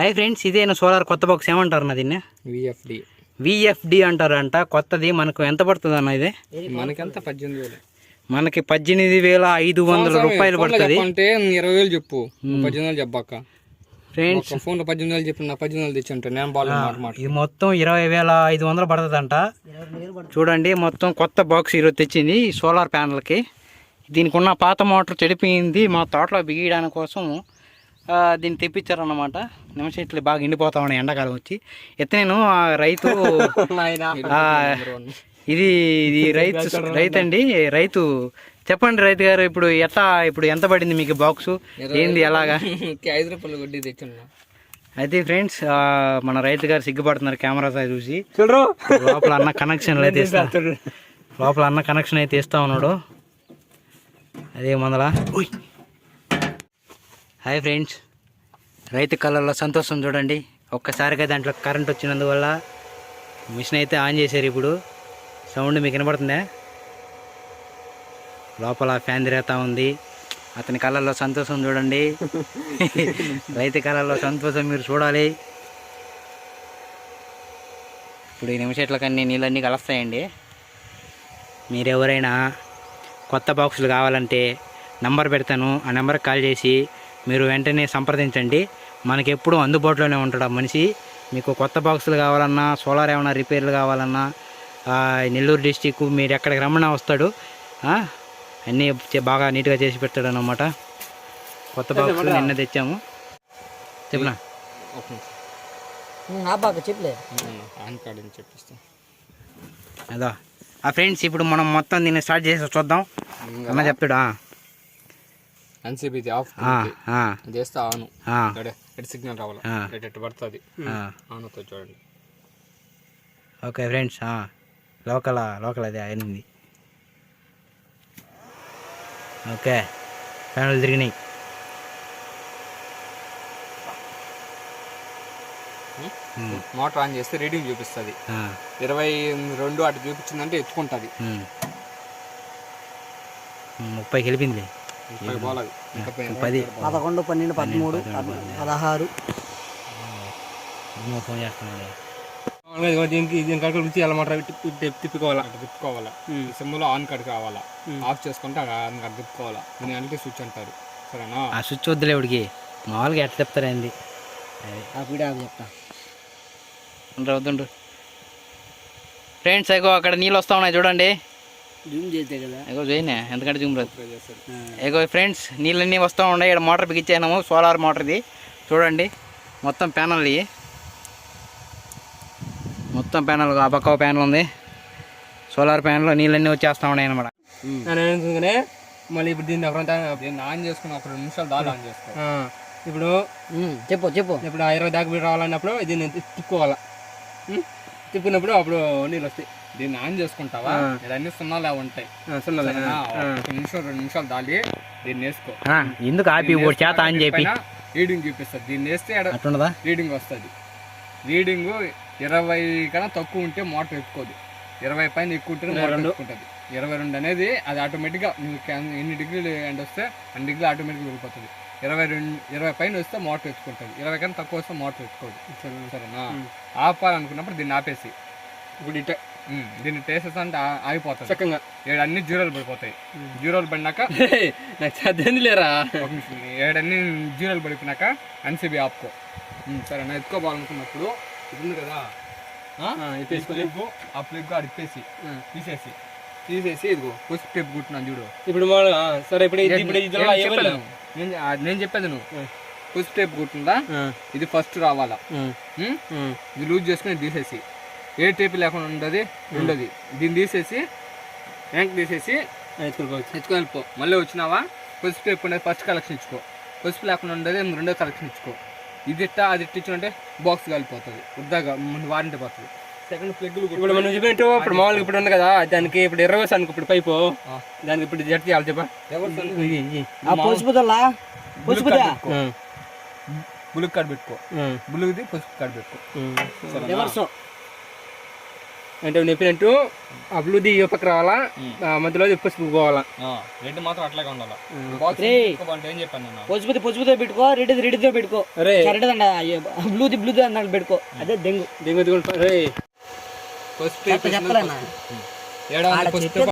Hi friends ఇదేనా solar కొత్త box? ఏమంటారు నా దీన్ని విఎఫ్డి విఎఫ్డి అంటారంట. కొత్తది. మనకు ఎంత పడుతుంది అన్న ఇది? మనకెంత పద్దెనిమిది వేలు. మనకి పద్దెనిమిది వేల ఐదు వందల రూపాయలు పడుతుంది. అంటే ఇరవై వేలు చెప్పు. పద్దెనిమిది వేలు చెప్పాక. ఫ్రెండ్స్. ఒక ఫోన్లో పద్దెనిమిది వేలు చెప్పి నా పద్దెనిమిది వేలు తెచ్చి ఉంటాను నేను బాగా ఇది మొత్తం ఇరవై వేల ఐదు వందలు పడుతుందంట. చూడండి మొత్తం కొత్త బాక్స్ ఈరోజు తెచ్చింది ఈ సోలార్ ప్యానల్కి. దీనికి ఉన్న పాత మోటార్ చెడిపోయింది. మా తోటలో బిగియడానికి కోసం దీన్ని తెప్పించారన్నమాట. నిమిషం ఇట్లా బాగా ఎండిపోతా ఉన్నాయి ఎండాకాలం వచ్చి. అయితే నేను ఆ రైతు ఇది ఇది రైతు రైతు అండి రైతు. చెప్పండి రైతు గారు ఇప్పుడు ఎట్లా ఇప్పుడు ఎంత పడింది మీకు బాక్సు? ఏంది ఎలాగా ఐదు రూపాయలు వడ్డీ తెచ్చున్నా. అయితే ఫ్రెండ్స్ మన రైతు గారు సిగ్గుపడుతున్నారు కెమెరా సైడ్ చూసి. లోపల అన్న కనెక్షన్ అయితే లోపల అన్న కనెక్షన్ అయితే ఇస్తా ఉన్నాడు. అదే మందల. Hi friends. రైతు కళ్ళల్లో సంతోషం చూడండి. ఒక్కసారిగా దాంట్లో కరెంట్ వచ్చినందువల్ల మిషన్ అయితే ఆన్ చేశారు ఇప్పుడు. సౌండ్ మీకు వినపడుతుందా లోపల ఫ్యాన్ తిరుగుతూ ఉంది. అతని కళ్ళల్లో సంతోషం చూడండి. రైతు కళ్ళల్లో సంతోషం మీరు చూడాలి. ఇప్పుడు ఈ నిమిషట్లకన్నీ నీళ్ళన్నీ కలుస్తాయండి. మీరెవరైనా కొత్త బాక్సులు కావాలంటే నంబర్ పెడతాను. ఆ నెంబర్కి కాల్ చేసి మీరు వెంటనే సంప్రదించండి. మనకి ఎప్పుడూ అందుబాటులోనే ఉంటాడు ఆ మనిషి. మీకు కొత్త బాక్సులు కావాలన్నా సోలార్ ఏమైనా రిపేర్లు కావాలన్నా ఆ, నెల్లూరు డిస్టిక్ మీరు ఎక్కడికి రమ్మన్నా వస్తాడు. అన్నీ బాగా నీట్గా చేసి పెడతాడు అన్నమాట కొత్త బాక్సులు నిన్న తెచ్చాము. చెప్పనా? అదా. ఆ ఫ్రెండ్స్ ఇప్పుడు మనం మొత్తం దీన్ని స్టార్ట్ చేసి చూద్దాం. అన్న చెప్తాడు? ఆ, ఎన్సీబీ ఆఫ్ చేస్తే ఆను. ఎటు సిగ్నల్ రావాలి. ఎటు ఎటు పడుతుంది. ఆన్ అవుతుంది చూడండి. ఓకే ఫ్రెండ్స్ లోకల్ లోకల్ అది అయింది ఓకే ఫ్యాన్లు తిరిగినాయి. మోటార్ ఆన్ చేస్తే రీడింగ్ చూపిస్తుంది. ఇరవై రెండు అటు చూపించిందంటే ఎత్తుకుంటుంది. ముప్పైకి వెళ్ళిపోయింది. పది. పదకొండు పన్నెండు పదమూడు పద్- పదహారు. దీనికి దీని కడుకు రుచి ఎలా మోటార్ తిప్పుకోవాలా? అటు తిప్పుకోవాలా? సిమ్లో ఆన్ కట్ కావాలా? ఆఫ్ చేసుకుంటే ఆ ఆన్ కట్ తిప్పుకోవాలా? దీని అంటే స్విచ్ అంటారు. సరేనా? ఆ స్విచ్ వద్దులే ఇవిడికి. మామూలుగా ఎట్లా చెప్తారేంది అది. ఆ పీడా చెప్తా. ఉండ్రు వద్దుండ్రు ఫ్రెండ్స్ ఎగో అక్కడ నీళ్ళు వస్తా ఉన్నాయి చూడండి. జూమ్ చేస్తే కదా. ఎగో చేయనే ఎందుకంటే జూమ్ రాదు. ఎగో ఫ్రెండ్స్ నీళ్ళన్నీ వస్తూ ఉన్నాయి ఇక్కడ మోటార్ బిగించాము సోలార్ మోటార్ ఇది చూడండి మొత్తం ప్యానల్ ఇవి మొత్తం ప్యానల్ ఆ పక్క ప్యానల్ ఉంది. సోలార్ ప్యానల్లో నీళ్ళన్నీ వచ్చేస్తూ ఉన్నాయి అనమాట మళ్ళీ ఇప్పుడు దీన్ని దీన్ని ఆన్ చేసుకుని ఒక రెండు నిమిషాలు దాకా ఆన్ చేసుకో ఇప్పుడు చెప్పు చెప్పు. ఇప్పుడు ఆ ఇరవై దాకా రావాలన్నప్పుడు దీన్ని తిప్పుకోవాలా? తిప్పినప్పుడు అప్పుడు నీళ్ళు వస్తాయి. దీన్ని ఆన్ చేసుకుంటావా? అన్ని సున్నాలు ఉంటాయి? ఒక నిమిషం రెండు నిమిషాలు దాలి దీన్ని వేసుకో. ఎందుకు ఆపి? ఒకటి చేత అని చెప్పి. రీడింగ్ చూపిస్తుంది. దీన్ని వేస్తే అట్లుండదా రీడింగ్ వస్తుంది. రీడింగ్ ఇరవై కన్నా తక్కువ ఉంటే మోటార్ ఎక్కుకోదు ఇరవై పైన ఎక్కువ ఉంటే మోటార్ ఎక్కుంటుంది ఇరవై రెండు అనేది అది ఆటోమేటిక్గా ఎన్ని డిగ్రీలు ఎండ్ వస్తే అన్ని డిగ్రీలు ఆటోమేటిక్గా వెళ్ళిపోతుంది. ఇరవై రెండు ఇరవై పైన వస్తే మోటార్ ఎత్తుకుంటుంది ఇరవై కన్నా తక్కువ వస్తే మోటార్ ఎత్తుకోదు సరేనా? ఆపాలనుకున్నప్పుడు దీన్ని ఆపేసి. ఇప్పుడు ఇట దీన్ని టేసెస్ అంటే ఆగిపోతుంది. చక్కగా. ఏడు అన్ని జీరోలు పడిపోతాయి. జీరోలు పడినాక నాకు చదివింది లేరా? ఏడన్ని జీరోలు పడిపోయినాక ఎన్సీబీ ఆపుకో. సరే నా ఎత్తుకోవాలనుకున్నప్పుడు ఇది ఉంది కదా. ఆ? ప్లగ్ ఆ ప్లగ్ ఆడ ఇప్పేసి తీసేసి తీసేసి ఇదిగో పుష్ టేప్ కుట్టినాను చూడు. ఇప్పుడు సరే ఇప్పుడు ఇది- ఇప్పుడు నేను చెప్పేది నువ్వు. నేను ఆ, నేను చెప్పేది నువ్వు. పుష్ టేప్ కుట్టిందా? ఇది ఫస్ట్ రావాలా? ఇది లూజ్ చేసుకుని తీసేసి. ఏ టేప్ లేకుండా ఉండదు ఉండదు. దీన్ని తీసేసి వెనక్కి తీసేసి ఎత్తుకొని వెళ్ళిపో. మళ్ళీ వచ్చినావా? పసుపు టేప్ ఉండేది ఫస్ట్ కలెక్షన్ ఇచ్చుకో. పసుపు లేకుండా ఉండేది రెండో కలెక్షన్ ఇచ్చుకో. ఇది ఇట్టా అది ఇట్టించుకుంటే బాక్స్ కలిపోతుంది. వృద్ధాగా ముందు వారంటీ పోతుంది సెకండ్ ప్లగ్లు ఇప్పుడు మనం చెప్పినట్టు ఇప్పుడు మామూలుగా ఇప్పుడు ఉంది కదా దానికి ఇప్పుడు ఇరవై అనుకో ఇప్పుడు పైపు. దానికి ఇప్పుడు జట్ చేయాలి చెప్పా. బులుగు కార్డు పెట్టుకో. బులుగుది పసుపు కార్డు పెట్టుకో. అంటే చెప్పినట్టు ఆ బ్లూది ఈ పక్క రావాలా మధ్యలో పసుపు పోవాలా. రెడ్ మాత్రం అట్లాగే ఉండాలి? ఏం చెప్పాను నేను? పసుపుది పసుపుతో పెట్టుకో రెడ్డిది రెడ్డితో పెట్టుకో. అరే రెడ్డిదండ బ్లూది బ్లూది అన్నాడు పెట్టుకో. అదే దెంగు దిగు దిగు రే